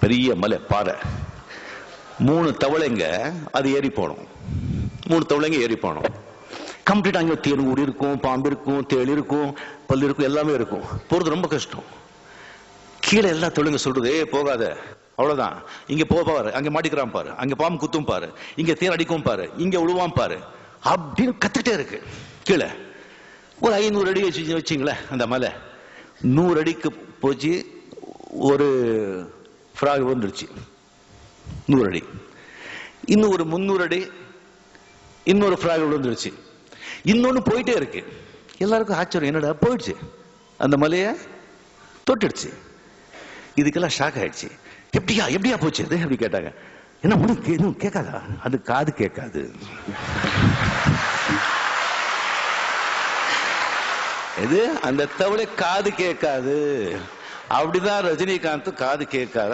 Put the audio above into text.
பெரிய மலை பாறை. மூணு தவளைங்க அது ஏறி போகணும் மூணு தவளைங்க ஏறி போகணும் கம்ப்ளீட் அங்கே தேன் ஊடி இருக்கும் பாம்பு இருக்கும் தேள் இருக்கும் பல்லு இருக்கும் எல்லாமே இருக்கும். போறது ரொம்ப கஷ்டம். கீழே எல்லா தொழிலுங்க சொல்றது ஏ போகாத. அவ்வளவுதான். இங்க போக பாரு. அங்க மாட்டிக்கிறான் பாரு. அங்க பாம்பு குத்தும் பாரு. இங்க தேர் அடிக்கும் பாரு. இங்க விழுவான் பாரு. அப்படின்னு கத்துட்டே இருக்கு. கீழே. ஒரு ஐநூறு அடி வச்சு வச்சிங்களேன் அந்த மலை. நூறு அடிக்கு போச்சு. ஒரு ஃப்ராக் வந்துருச்சு நூறு அடி இன்னும் ஒரு முந்நூறு அடி இன்னொரு ஃப்ராக் விழுந்துருச்சு. இன்னொன்று போயிட்டே இருக்கு. எல்லாருக்கும் ஆச்சரியம் என்னடா போயிடுச்சு? அந்த மலையை தொட்டுடுச்சு. இதுக்கெல்லாம் ஷாக் ஆயிடுச்சு. எப்படியா எப்படியா போச்சு அது? அப்படி கேட்டாங்க. என்ன உனக்கு எதுவும் கேட்காதா? அது காது கேட்காது. இது அந்த தவளை காது கேட்காது. அப்படிதான் ரஜினிகாந்த் காது கேட்காத